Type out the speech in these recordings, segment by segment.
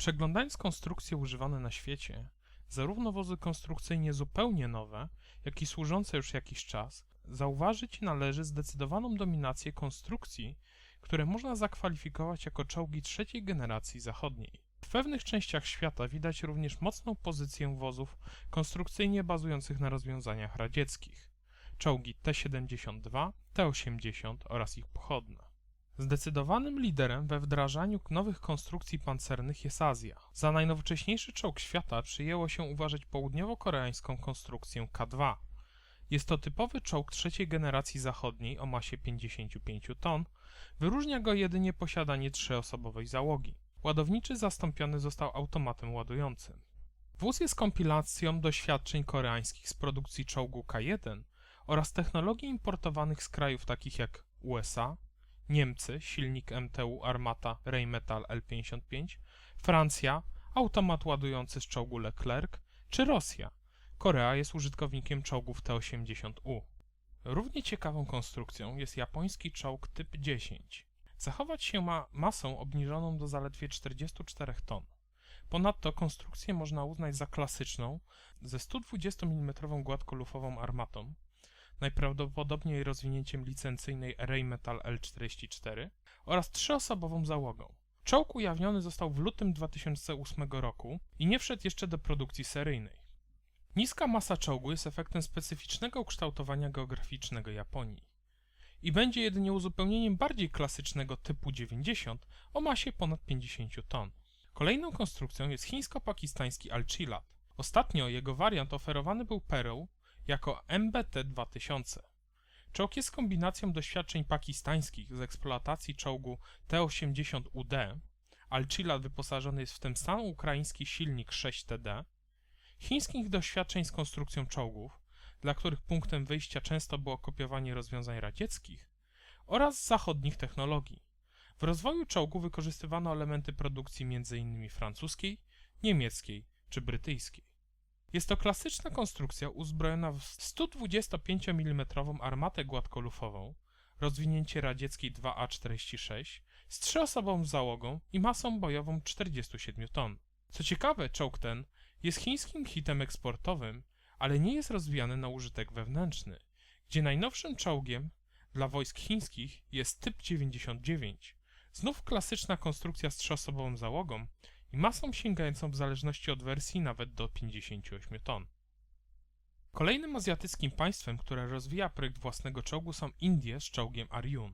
Przeglądając konstrukcje używane na świecie, zarówno wozy konstrukcyjnie zupełnie nowe, jak i służące już jakiś czas, zauważyć należy zdecydowaną dominację konstrukcji, które można zakwalifikować jako czołgi trzeciej generacji zachodniej. W pewnych częściach świata widać również mocną pozycję wozów konstrukcyjnie bazujących na rozwiązaniach radzieckich. Czołgi T-72, T-80 oraz ich pochodne. Zdecydowanym liderem we wdrażaniu nowych konstrukcji pancernych jest Azja. Za najnowocześniejszy czołg świata przyjęło się uważać południowo-koreańską konstrukcję K-2. Jest to typowy czołg trzeciej generacji zachodniej o masie 55 ton. Wyróżnia go jedynie posiadanie trzyosobowej załogi. Ładowniczy zastąpiony został automatem ładującym. Wóz jest kompilacją doświadczeń koreańskich z produkcji czołgu K1 oraz technologii importowanych z krajów takich jak USA, Niemcy, silnik MTU Armata Rheinmetall L55, Francja, automat ładujący z czołgu Leclerc, czy Rosja. Korea jest użytkownikiem czołgów T-80U. Równie ciekawą konstrukcją jest japoński czołg typ 10. Zachować się ma masą obniżoną do zaledwie 44 ton. Ponadto konstrukcję można uznać za klasyczną ze 120 mm gładkolufową armatą, najprawdopodobniej rozwinięciem licencyjnej Rheinmetall L44 oraz trzyosobową załogą. Czołg ujawniony został w lutym 2008 roku i nie wszedł jeszcze do produkcji seryjnej. Niska masa czołgu jest efektem specyficznego ukształtowania geograficznego Japonii i będzie jedynie uzupełnieniem bardziej klasycznego typu 90 o masie ponad 50 ton. Kolejną konstrukcją jest chińsko-pakistański Alchilat. Ostatnio jego wariant oferowany był Pearl jako MBT-2000. Czołg jest kombinacją doświadczeń pakistańskich z eksploatacji czołgu T-80UD. Alchilat wyposażony jest w ten sam ukraiński silnik 6TD, chińskich doświadczeń z konstrukcją czołgów, dla których punktem wyjścia często było kopiowanie rozwiązań radzieckich, oraz zachodnich technologii. W rozwoju czołgu wykorzystywano elementy produkcji m.in. francuskiej, niemieckiej czy brytyjskiej. Jest to klasyczna konstrukcja uzbrojona w 125 mm armatę gładkolufową, rozwinięcie radzieckiej 2A46 z trzyosobową załogą i masą bojową 47 ton. Co ciekawe, czołg ten jest chińskim hitem eksportowym, ale nie jest rozwijany na użytek wewnętrzny, gdzie najnowszym czołgiem dla wojsk chińskich jest typ 99, znów klasyczna konstrukcja z trzyosobową załogą i masą sięgającą w zależności od wersji nawet do 58 ton. Kolejnym azjatyckim państwem, które rozwija projekt własnego czołgu są Indie z czołgiem Aryun.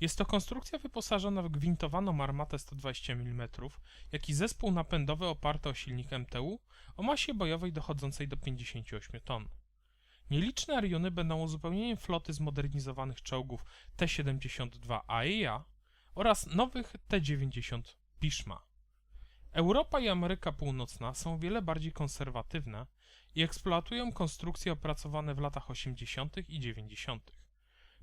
Jest to konstrukcja wyposażona w gwintowaną armatę 120 mm, jak i zespół napędowy oparty o silnik MTU o masie bojowej dochodzącej do 58 ton. Nieliczne Ariuny będą uzupełnieniem floty zmodernizowanych czołgów T-72 AEA oraz nowych T-90 Bishma. Europa i Ameryka Północna są wiele bardziej konserwatywne i eksploatują konstrukcje opracowane w latach 80. i 90.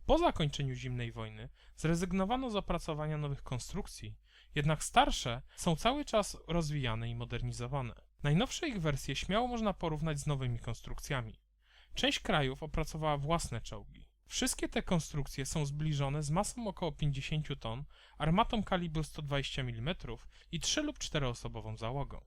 Po zakończeniu zimnej wojny zrezygnowano z opracowania nowych konstrukcji, jednak starsze są cały czas rozwijane i modernizowane. Najnowsze ich wersje śmiało można porównać z nowymi konstrukcjami. Część krajów opracowała własne czołgi. Wszystkie te konstrukcje są zbliżone z masą około 50 ton, armatą kalibru 120 mm i 3 lub 4-osobową załogą.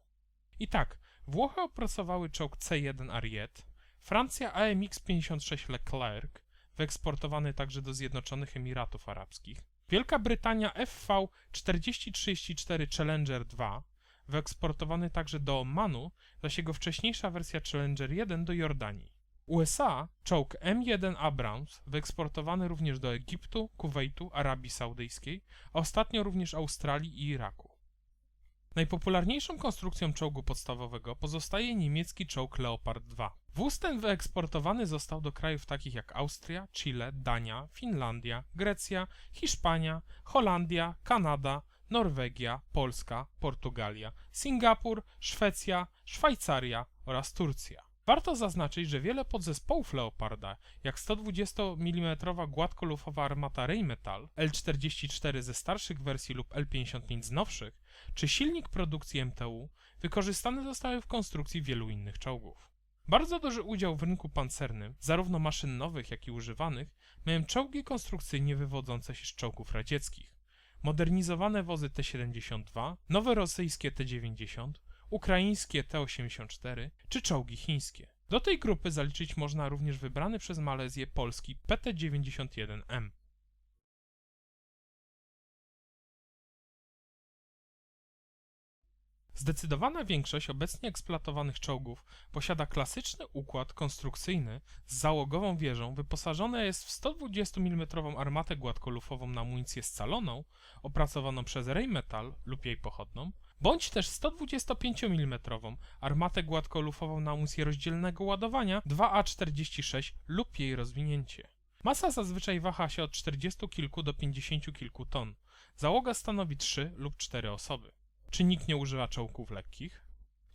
I tak, Włochy opracowały czołg C1 Ariete, Francja AMX-56 Leclerc, wyeksportowany także do Zjednoczonych Emiratów Arabskich, Wielka Brytania FV-4034 Challenger 2, wyeksportowany także do Omanu, zaś jego wcześniejsza wersja Challenger 1 do Jordanii. USA czołg M1 Abrams, wyeksportowany również do Egiptu, Kuwejtu, Arabii Saudyjskiej, a ostatnio również Australii i Iraku. Najpopularniejszą konstrukcją czołgu podstawowego pozostaje niemiecki czołg Leopard 2. Wóz ten wyeksportowany został do krajów takich jak Austria, Chile, Dania, Finlandia, Grecja, Hiszpania, Holandia, Kanada, Norwegia, Polska, Portugalia, Singapur, Szwecja, Szwajcaria oraz Turcja. Warto zaznaczyć, że wiele podzespołów Leoparda, jak 120 mm gładkolufowa armata Rheinmetall, L44 ze starszych wersji lub L55 z nowszych, czy silnik produkcji MTU, wykorzystane zostały w konstrukcji wielu innych czołgów. Bardzo duży udział w rynku pancernym, zarówno maszyn nowych, jak i używanych, mają czołgi konstrukcyjnie wywodzące się z czołgów radzieckich. modernizowane wozy T-72, nowe rosyjskie T-90, ukraińskie T-84 czy czołgi chińskie. Do tej grupy zaliczyć można również wybrany przez Malezję polski PT-91M. Zdecydowana większość obecnie eksploatowanych czołgów posiada klasyczny układ konstrukcyjny z załogową wieżą, wyposażona jest w 120 mm armatę gładkolufową na amunicję scaloną, opracowaną przez Rheinmetall lub jej pochodną, bądź też 125 mm armatę gładkolufową na amunicję rozdzielnego ładowania 2A46 lub jej rozwinięcie. Masa zazwyczaj waha się od 40 kilku do 50 kilku ton. Załoga stanowi 3 lub 4 osoby. Czy nikt nie używa czołgów lekkich?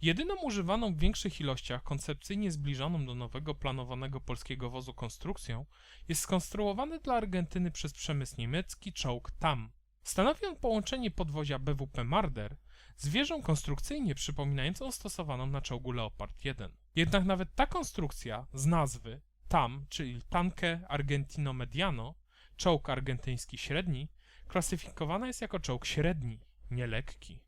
Jedyną używaną w większych ilościach, koncepcyjnie zbliżoną do nowego planowanego polskiego wozu konstrukcją jest skonstruowany dla Argentyny przez przemysł niemiecki czołg TAM. Stanowi on połączenie podwozia BWP Marder z wieżą konstrukcyjnie przypominającą stosowaną na czołgu Leopard 1. Jednak nawet ta konstrukcja z nazwy TAM, czyli Tanque Argentino Mediano, czołg argentyński średni, klasyfikowana jest jako czołg średni, nie lekki.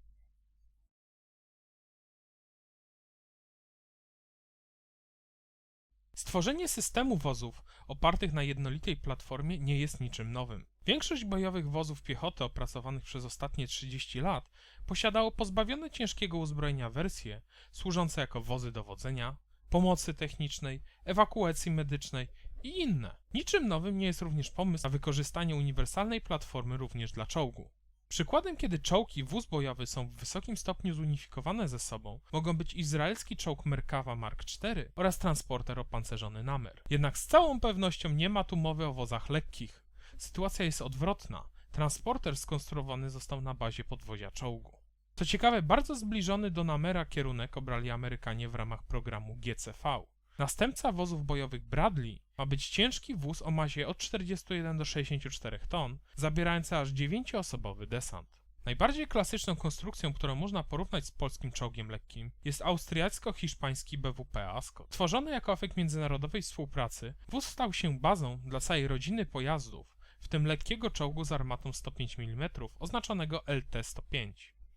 Stworzenie systemu wozów opartych na jednolitej platformie nie jest niczym nowym. Większość bojowych wozów piechoty opracowanych przez ostatnie 30 lat posiadało pozbawione ciężkiego uzbrojenia wersje służące jako wozy dowodzenia, pomocy technicznej, ewakuacji medycznej i inne. Niczym nowym nie jest również pomysł na wykorzystanie uniwersalnej platformy również dla czołgu. Przykładem, kiedy czołg i wóz bojowy są w wysokim stopniu zunifikowane ze sobą, mogą być izraelski czołg Merkawa Mark IV oraz transporter opancerzony Namer. Jednak z całą pewnością nie ma tu mowy o wozach lekkich. Sytuacja jest odwrotna. Transporter skonstruowany został na bazie podwozia czołgu. Co ciekawe, bardzo zbliżony do Namera kierunek obrali Amerykanie w ramach programu GCV. Następca wozów bojowych Bradley ma być ciężki wóz o masie od 41 do 64 ton, zabierający aż 9-osobowy desant. Najbardziej klasyczną konstrukcją, którą można porównać z polskim czołgiem lekkim, jest austriacko-hiszpański BWP Ascot. Tworzony jako efekt międzynarodowej współpracy, wóz stał się bazą dla całej rodziny pojazdów, w tym lekkiego czołgu z armatą 105 mm oznaczonego LT-105.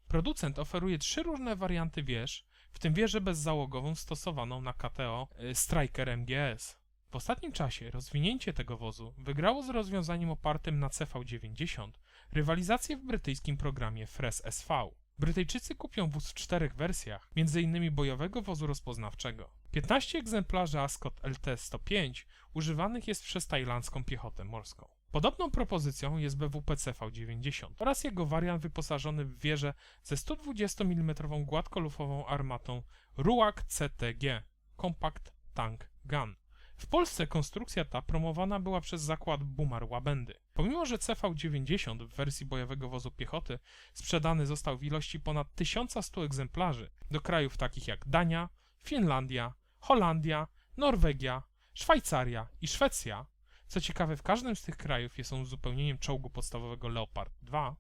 Producent oferuje trzy różne warianty wież, w tym wieżę bezzałogową stosowaną na KTO y, Striker MGS. W ostatnim czasie rozwinięcie tego wozu wygrało z rozwiązaniem opartym na CV90 rywalizację w brytyjskim programie FRES SV. Brytyjczycy kupią wóz w czterech wersjach, m.in. bojowego wozu rozpoznawczego. 15 egzemplarzy Ascot LT-105 używanych jest przez tajlandzką piechotę morską. Podobną propozycją jest BWP CV90 oraz jego wariant wyposażony w wieżę ze 120 mm gładkolufową armatą RUAG CTG Compact Tank Gun. W Polsce konstrukcja ta promowana była przez zakład Bumar Łabędy. Pomimo, że CV90 w wersji bojowego wozu piechoty sprzedany został w ilości ponad 1100 egzemplarzy do krajów takich jak Dania, Finlandia, Holandia, Norwegia, Szwajcaria i Szwecja, co ciekawe, w każdym z tych krajów jest on uzupełnieniem czołgu podstawowego Leopard 2.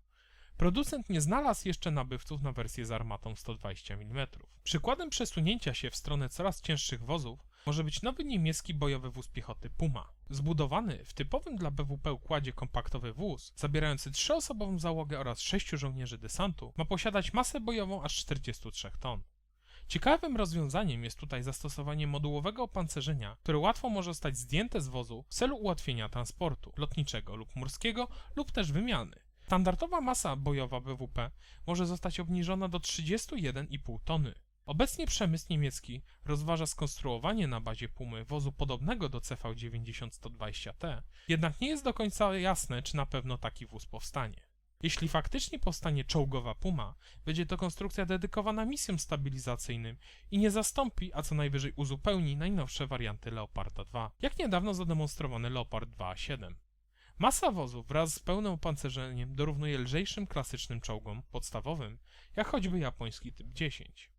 Producent nie znalazł jeszcze nabywców na wersję z armatą 120 mm. Przykładem przesunięcia się w stronę coraz cięższych wozów może być nowy niemiecki bojowy wóz piechoty Puma. Zbudowany w typowym dla BWP układzie kompaktowy wóz, zabierający trzyosobową załogę oraz sześciu żołnierzy desantu, ma posiadać masę bojową aż 43 ton. Ciekawym rozwiązaniem jest tutaj zastosowanie modułowego opancerzenia, które łatwo może zostać zdjęte z wozu w celu ułatwienia transportu lotniczego lub morskiego lub też wymiany. Standardowa masa bojowa BWP może zostać obniżona do 31,5 tony. Obecnie przemysł niemiecki rozważa skonstruowanie na bazie Pumy wozu podobnego do CV90-120T, jednak nie jest do końca jasne, czy na pewno taki wóz powstanie. Jeśli faktycznie powstanie czołgowa Puma, będzie to konstrukcja dedykowana misjom stabilizacyjnym i nie zastąpi, a co najwyżej uzupełni najnowsze warianty Leoparda 2, jak niedawno zademonstrowany Leopard 2A7. Masa wozu wraz z pełnym opancerzeniem dorównuje lżejszym klasycznym czołgom podstawowym, jak choćby japoński typ 10.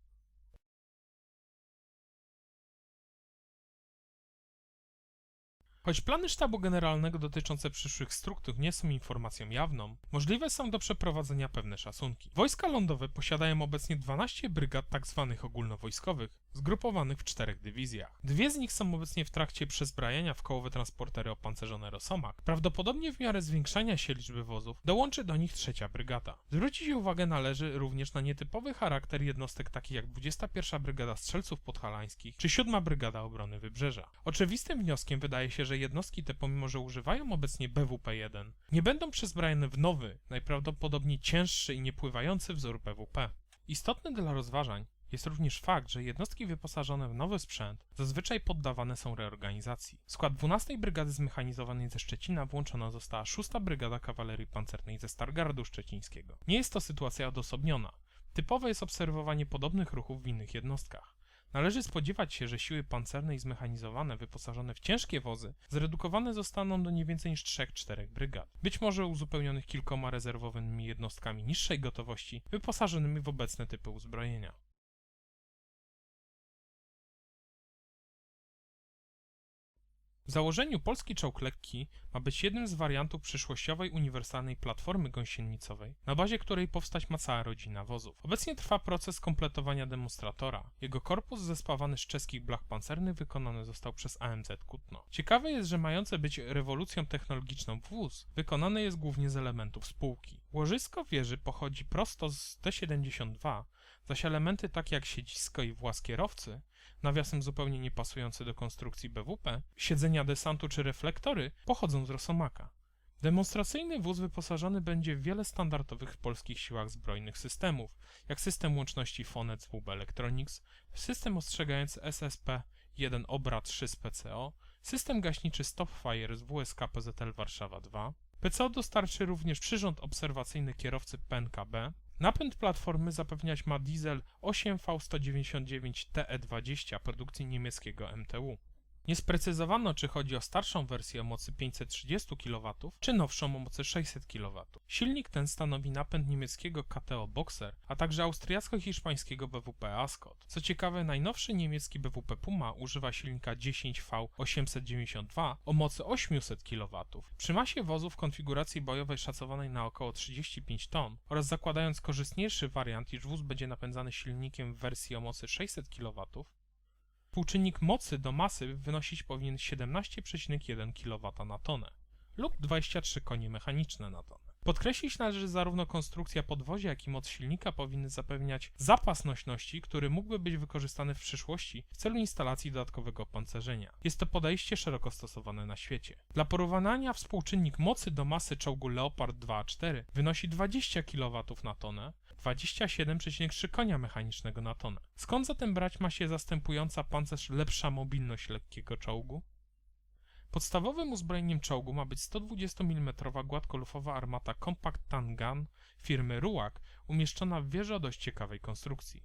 Choć plany sztabu generalnego dotyczące przyszłych struktur nie są informacją jawną, możliwe są do przeprowadzenia pewne szacunki. Wojska lądowe posiadają obecnie 12 brygad tzw. ogólnowojskowych, zgrupowanych w czterech dywizjach. Dwie z nich są obecnie w trakcie przezbrajania w kołowe transportery opancerzone Rosomak. Prawdopodobnie w miarę zwiększania się liczby wozów dołączy do nich trzecia brygada. Zwrócić uwagę należy również na nietypowy charakter jednostek takich jak 21 Brygada Strzelców Podhalańskich czy 7 Brygada Obrony Wybrzeża. Oczywistym wnioskiem wydaje się, że jednostki te pomimo, że używają obecnie BWP-1, nie będą przezbrajane w nowy, najprawdopodobniej cięższy i niepływający wzór BWP. Istotny dla rozważań jest również fakt, że jednostki wyposażone w nowy sprzęt zazwyczaj poddawane są reorganizacji. W skład 12 Brygady Zmechanizowanej ze Szczecina włączona została 6 Brygada Kawalerii Pancernej ze Stargardu Szczecińskiego. Nie jest to sytuacja odosobniona. Typowe jest obserwowanie podobnych ruchów w innych jednostkach. Należy spodziewać się, że siły pancerne i zmechanizowane wyposażone w ciężkie wozy zredukowane zostaną do nie więcej niż 3-4 brygad, być może uzupełnionych kilkoma rezerwowymi jednostkami niższej gotowości wyposażonymi w obecne typy uzbrojenia. W założeniu polski czołg lekki ma być jednym z wariantów przyszłościowej uniwersalnej platformy gąsienicowej, na bazie której powstać ma cała rodzina wozów. Obecnie trwa proces kompletowania demonstratora. Jego korpus zespawany z czeskich blach pancernych wykonany został przez AMZ Kutno. Ciekawe jest, że mające być rewolucją technologiczną wóz wykonany jest głównie z elementów spółki. Łożysko wieży pochodzi prosto z T-72, zaś elementy takie jak siedzisko i włas kierowcy nawiasem zupełnie nie pasujące do konstrukcji BWP, siedzenia desantu czy reflektory pochodzą z Rosomaka. Demonstracyjny wóz wyposażony będzie w wiele standardowych w polskich siłach zbrojnych systemów, jak system łączności Fonet WB Electronics, system ostrzegający SSP-1 Obra 3 z PCO, system gaśniczy Stopfire z WSK PZL Warszawa 2. PCO dostarczy również przyrząd obserwacyjny kierowcy PNKB, Napęd platformy zapewniać ma diesel 8V199 TE20 produkcji niemieckiego MTU. Nie sprecyzowano, czy chodzi o starszą wersję o mocy 530 kW, czy nowszą o mocy 600 kW. Silnik ten stanowi napęd niemieckiego KTO Boxer, a także austriacko-hiszpańskiego BWP Ascot. Co ciekawe, najnowszy niemiecki BWP Puma używa silnika 10V892 o mocy 800 kW. Przy masie wozu w konfiguracji bojowej szacowanej na około 35 ton oraz zakładając korzystniejszy wariant, iż wóz będzie napędzany silnikiem w wersji o mocy 600 kW, Współczynnik mocy do masy wynosić powinien 17,1 kW na tonę lub 23 konie mechaniczne na tonę. Podkreślić należy, że zarówno konstrukcja podwozia, jak i moc silnika powinny zapewniać zapas nośności, który mógłby być wykorzystany w przyszłości w celu instalacji dodatkowego opancerzenia. Jest to podejście szeroko stosowane na świecie. Dla porównania współczynnik mocy do masy czołgu Leopard 2A4 wynosi 20 kW na tonę, 27,3 konia mechanicznego na tonę. Skąd zatem brać ma się zastępująca pancerz lepsza mobilność lekkiego czołgu? Podstawowym uzbrojeniem czołgu ma być 120 mm gładkolufowa armata Compact Tank Gun firmy Ruak, umieszczona w wieży o dość ciekawej konstrukcji.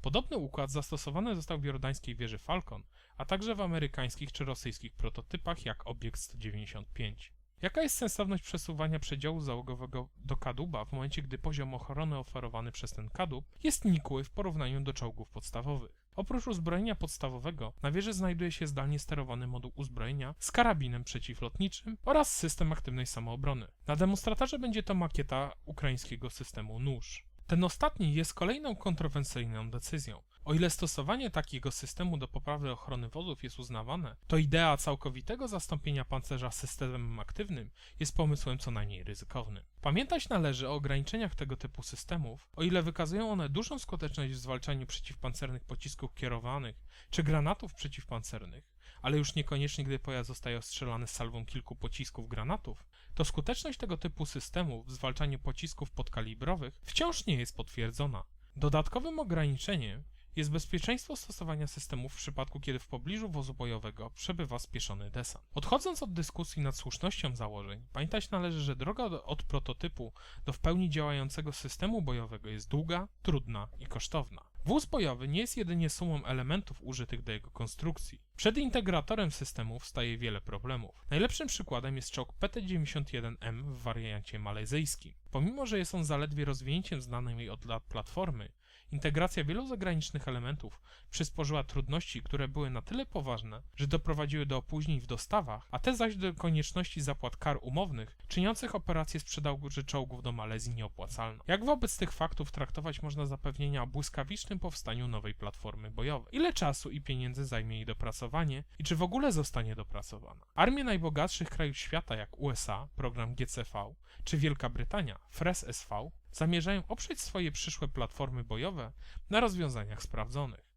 Podobny układ zastosowany został w jordańskiej wieży Falcon, a także w amerykańskich czy rosyjskich prototypach jak Obiekt 195. Jaka jest sensowność przesuwania przedziału załogowego do kaduba w momencie, gdy poziom ochrony oferowany przez ten kadłub jest nikły w porównaniu do czołgów podstawowych? Oprócz uzbrojenia podstawowego, na wieży znajduje się zdalnie sterowany moduł uzbrojenia z karabinem przeciwlotniczym oraz system aktywnej samoobrony. Na demonstratorze będzie to makieta ukraińskiego systemu nóż. Ten ostatni jest kolejną kontrowersyjną decyzją. O ile stosowanie takiego systemu do poprawy ochrony wozów jest uznawane, to idea całkowitego zastąpienia pancerza systemem aktywnym jest pomysłem co najmniej ryzykownym. Pamiętać należy o ograniczeniach tego typu systemów, o ile wykazują one dużą skuteczność w zwalczaniu przeciwpancernych pocisków kierowanych czy granatów przeciwpancernych, ale już niekoniecznie gdy pojazd zostaje ostrzelany salwą kilku pocisków granatów, to skuteczność tego typu systemów w zwalczaniu pocisków podkalibrowych wciąż nie jest potwierdzona. Dodatkowym ograniczeniem jest bezpieczeństwo stosowania systemów w przypadku, kiedy w pobliżu wozu bojowego przebywa spieszony desant. Odchodząc od dyskusji nad słusznością założeń, pamiętać należy, że droga od prototypu do w pełni działającego systemu bojowego jest długa, trudna i kosztowna. Wóz bojowy nie jest jedynie sumą elementów użytych do jego konstrukcji. Przed integratorem systemów staje wiele problemów. Najlepszym przykładem jest czołg PT-91M w wariancie malezyjskim. Pomimo, że jest on zaledwie rozwinięciem znanej od lat platformy, Integracja wielu zagranicznych elementów przysporzyła trudności, które były na tyle poważne, że doprowadziły do opóźnień w dostawach, a te zaś do konieczności zapłat kar umownych, czyniących operację sprzedaży czołgów do Malezji nieopłacalną. Jak wobec tych faktów traktować można zapewnienia o błyskawicznym powstaniu nowej platformy bojowej? Ile czasu i pieniędzy zajmie jej dopracowanie i czy w ogóle zostanie dopracowana? Armie najbogatszych krajów świata jak USA, program GCV, czy Wielka Brytania, FRES SV, zamierzają oprzeć swoje przyszłe platformy bojowe na rozwiązaniach sprawdzonych.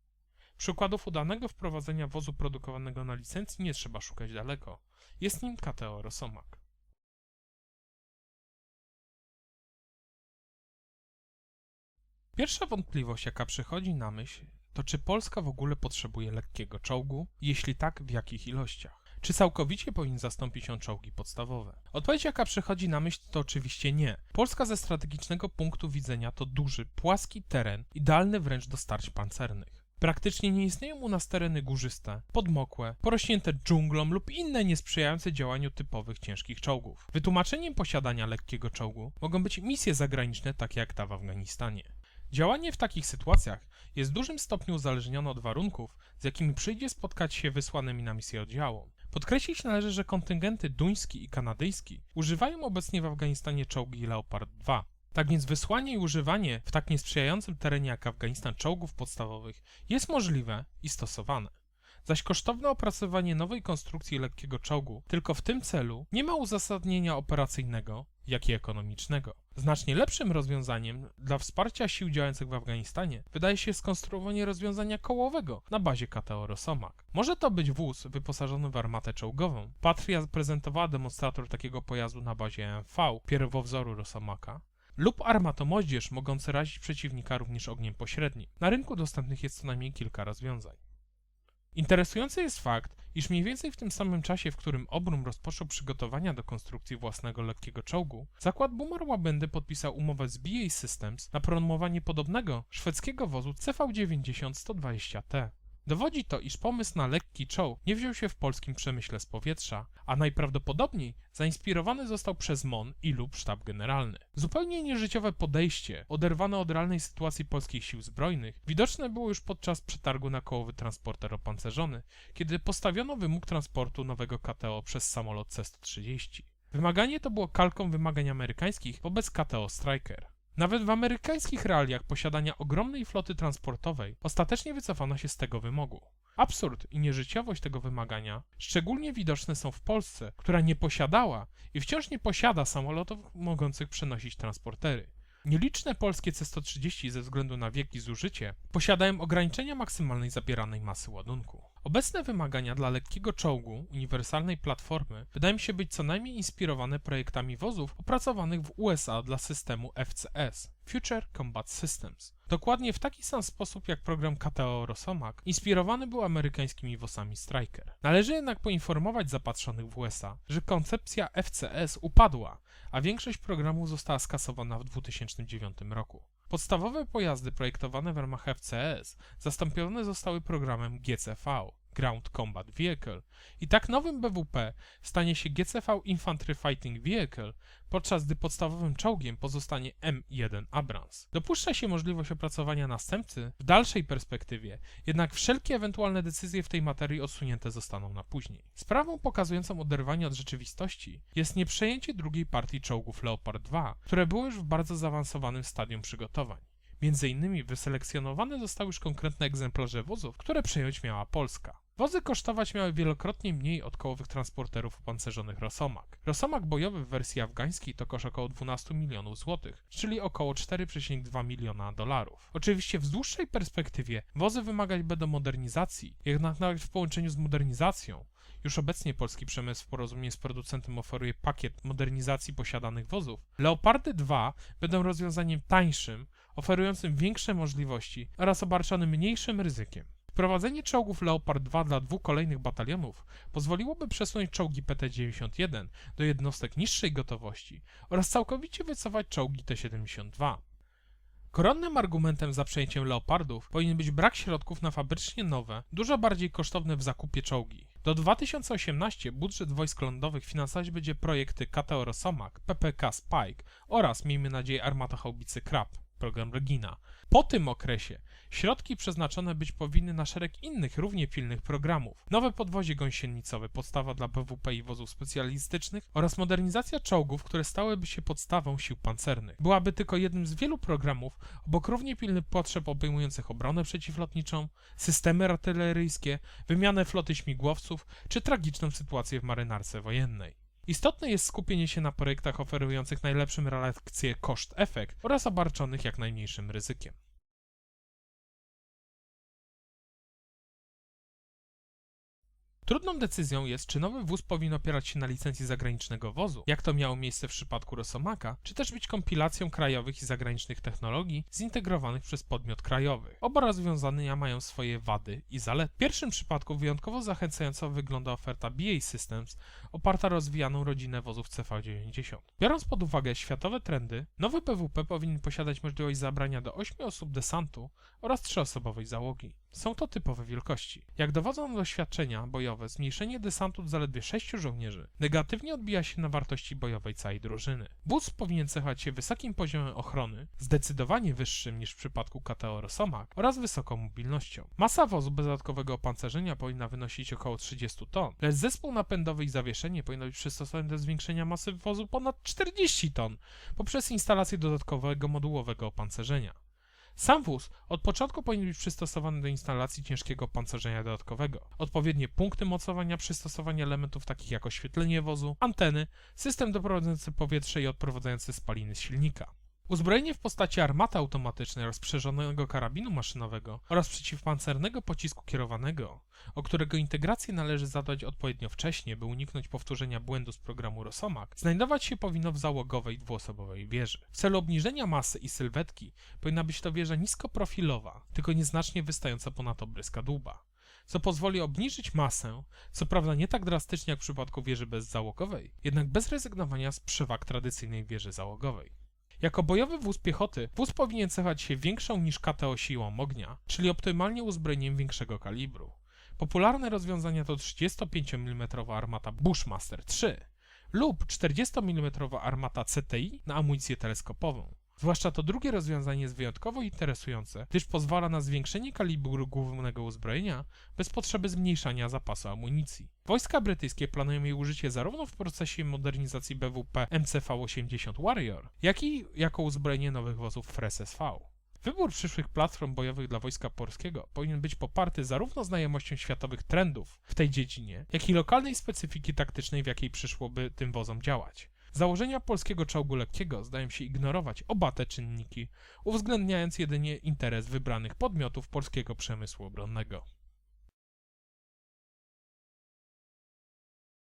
Przykładów udanego wprowadzenia wozu produkowanego na licencji nie trzeba szukać daleko. Jest nim KTO Rosomak. Pierwsza wątpliwość, jaka przychodzi na myśl, to czy Polska w ogóle potrzebuje lekkiego czołgu? Jeśli tak, w jakich ilościach? Czy całkowicie powinien zastąpić on czołgi podstawowe? Odpowiedź, jaka przychodzi na myśl, to oczywiście nie. Polska ze strategicznego punktu widzenia to duży, płaski teren, idealny wręcz do starć pancernych. Praktycznie nie istnieją u nas tereny górzyste, podmokłe, porośnięte dżunglą lub inne niesprzyjające działaniu typowych ciężkich czołgów. Wytłumaczeniem posiadania lekkiego czołgu mogą być misje zagraniczne, takie jak ta w Afganistanie. Działanie w takich sytuacjach jest w dużym stopniu uzależnione od warunków, z jakimi przyjdzie spotkać się wysłanymi na misję oddziałom. Podkreślić należy, że kontyngenty duński i kanadyjski używają obecnie w Afganistanie czołgi Leopard 2. Tak więc wysłanie i używanie w tak niesprzyjającym terenie jak Afganistan czołgów podstawowych jest możliwe i stosowane. Zaś kosztowne opracowanie nowej konstrukcji lekkiego czołgu tylko w tym celu nie ma uzasadnienia operacyjnego, jak i ekonomicznego. Znacznie lepszym rozwiązaniem dla wsparcia sił działających w Afganistanie wydaje się skonstruowanie rozwiązania kołowego na bazie KTO Rosomak. Może to być wóz wyposażony w armatę czołgową. Patria prezentowała demonstrator takiego pojazdu na bazie MV, pierwowzoru Rosomaka, lub armatomoździerz mogący razić przeciwnika również ogniem pośrednim. Na rynku dostępnych jest co najmniej kilka rozwiązań. Interesujący jest fakt, iż mniej więcej w tym samym czasie, w którym Obrum rozpoczął przygotowania do konstrukcji własnego lekkiego czołgu, zakład Bumar Łabędy podpisał umowę z BAE Systems na promowanie podobnego szwedzkiego wozu CV90-120T. Dowodzi to, iż pomysł na lekki czołg nie wziął się w polskim przemyśle z powietrza, a najprawdopodobniej zainspirowany został przez MON i lub Sztab Generalny. Zupełnie nieżyciowe podejście, oderwane od realnej sytuacji polskich sił zbrojnych, widoczne było już podczas przetargu na kołowy transporter opancerzony, kiedy postawiono wymóg transportu nowego KTO przez samolot C-130. Wymaganie to było kalką wymagań amerykańskich wobec KTO Striker. Nawet w amerykańskich realiach posiadania ogromnej floty transportowej ostatecznie wycofano się z tego wymogu. Absurd i nieżyciowość tego wymagania szczególnie widoczne są w Polsce, która nie posiadała i wciąż nie posiada samolotów mogących przenosić transportery. Nieliczne polskie C-130 ze względu na wiek i zużycie posiadają ograniczenia maksymalnej zabieranej masy ładunku. Obecne wymagania dla lekkiego czołgu, uniwersalnej platformy, wydają się być co najmniej inspirowane projektami wozów opracowanych w USA dla systemu FCS Future Combat Systems. Dokładnie w taki sam sposób jak program KTO Rosomak inspirowany był amerykańskimi wozami Striker. Należy jednak poinformować zapatrzonych w USA, że koncepcja FCS upadła, a większość programów została skasowana w 2009 roku. Podstawowe pojazdy projektowane w ramach FCS zastąpione zostały programem GCV Ground Combat Vehicle i tak nowym BWP stanie się GCV Infantry Fighting Vehicle, podczas gdy podstawowym czołgiem pozostanie M1 Abrams. Dopuszcza się możliwość opracowania następcy w dalszej perspektywie, jednak wszelkie ewentualne decyzje w tej materii odsunięte zostaną na później. Sprawą pokazującą oderwanie od rzeczywistości jest nieprzejęcie drugiej partii czołgów Leopard 2, które było już w bardzo zaawansowanym stadium przygotowań. Między innymi wyselekcjonowane zostały już konkretne egzemplarze wozów, które przejąć miała Polska. Wozy kosztować miały wielokrotnie mniej od kołowych transporterów opancerzonych Rosomak. Rosomak bojowy w wersji afgańskiej to koszt około 12 milionów złotych, czyli około 4,2 miliona dolarów. Oczywiście w dłuższej perspektywie wozy wymagać będą modernizacji, jednak nawet w połączeniu z modernizacją już obecnie polski przemysł w porozumieniu z producentem oferuje pakiet modernizacji posiadanych wozów. Leopardy 2 będą rozwiązaniem tańszym, oferującym większe możliwości oraz obarczonym mniejszym ryzykiem. Wprowadzenie czołgów Leopard 2 dla dwóch kolejnych batalionów pozwoliłoby przesunąć czołgi PT-91 do jednostek niższej gotowości oraz całkowicie wycofać czołgi T-72. Koronnym argumentem za przejęciem Leopardów powinien być brak środków na fabrycznie nowe, dużo bardziej kosztowne w zakupie czołgi. Do 2018 budżet wojsk lądowych finansować będzie projekty KTO Rosomak, PPK Spike oraz, miejmy nadzieję, armata haubicy Krab. Program Regina. Po tym okresie środki przeznaczone być powinny na szereg innych, równie pilnych programów. Nowe podwozie gąsienicowe, podstawa dla BWP i wozów specjalistycznych oraz modernizacja czołgów, które stałyby się podstawą sił pancernych. Byłaby tylko jednym z wielu programów obok równie pilnych potrzeb obejmujących obronę przeciwlotniczą, systemy artyleryjskie, wymianę floty śmigłowców czy tragiczną sytuację w marynarce wojennej. Istotne jest skupienie się na projektach oferujących najlepszą relację koszt-efekt oraz obarczonych jak najmniejszym ryzykiem. Trudną decyzją jest, czy nowy wóz powinien opierać się na licencji zagranicznego wozu, jak to miało miejsce w przypadku Rosomaka, czy też być kompilacją krajowych i zagranicznych technologii zintegrowanych przez podmiot krajowy. Oba rozwiązania mają swoje wady i zalety. W pierwszym przypadku wyjątkowo zachęcająco wygląda oferta BA Systems, oparta rozwijaną rodzinę wozów CV90. Biorąc pod uwagę światowe trendy, nowy PWP powinien posiadać możliwość zabrania do 8 osób desantu oraz 3-osobowej załogi. Są to typowe wielkości. Jak dowodzą doświadczenia bojowe, zmniejszenie desantu do zaledwie 6 żołnierzy negatywnie odbija się na wartości bojowej całej drużyny. Wóz powinien cechować się wysokim poziomem ochrony, zdecydowanie wyższym niż w przypadku KTO Rosomak oraz wysoką mobilnością. Masa wozu bez dodatkowego opancerzenia powinna wynosić około 30 ton, lecz zespół napędowy i zawieszenie powinno być przystosowane do zwiększenia masy wozu ponad 40 ton poprzez instalację dodatkowego modułowego opancerzenia. Sam wóz od początku powinien być przystosowany do instalacji ciężkiego pancerzenia dodatkowego. Odpowiednie punkty mocowania, przystosowanie elementów takich jak oświetlenie wozu, anteny, system doprowadzający powietrze i odprowadzający spaliny z silnika. Uzbrojenie w postaci armaty automatycznej rozprzężonego karabinu maszynowego oraz przeciwpancernego pocisku kierowanego, o którego integrację należy zadać odpowiednio wcześnie, by uniknąć powtórzenia błędu z programu Rosomak, znajdować się powinno w załogowej dwuosobowej wieży. W celu obniżenia masy i sylwetki powinna być to wieża niskoprofilowa, tylko nieznacznie wystająca ponad obryska dłuba co pozwoli obniżyć masę, co prawda nie tak drastycznie jak w przypadku wieży bezzałogowej, jednak bez rezygnowania z przewag tradycyjnej wieży załogowej. Jako bojowy wóz piechoty, wóz powinien cechować się większą niż KTO siłą ognia, czyli optymalnie uzbrojeniem większego kalibru. Popularne rozwiązania to 35 mm armata Bushmaster 3 lub 40 mm armata CTI na amunicję teleskopową. Zwłaszcza to drugie rozwiązanie jest wyjątkowo interesujące, gdyż pozwala na zwiększenie kalibru głównego uzbrojenia bez potrzeby zmniejszania zapasu amunicji. Wojska brytyjskie planują jej użycie zarówno w procesie modernizacji BWP MCV-80 Warrior, jak i jako uzbrojenie nowych wozów FRES SV. Wybór przyszłych platform bojowych dla Wojska Polskiego powinien być poparty zarówno znajomością światowych trendów w tej dziedzinie, jak i lokalnej specyfiki taktycznej, w jakiej przyszłoby tym wozom działać. Założenia polskiego czołgu lekkiego zdają się ignorować oba te czynniki, uwzględniając jedynie interes wybranych podmiotów polskiego przemysłu obronnego.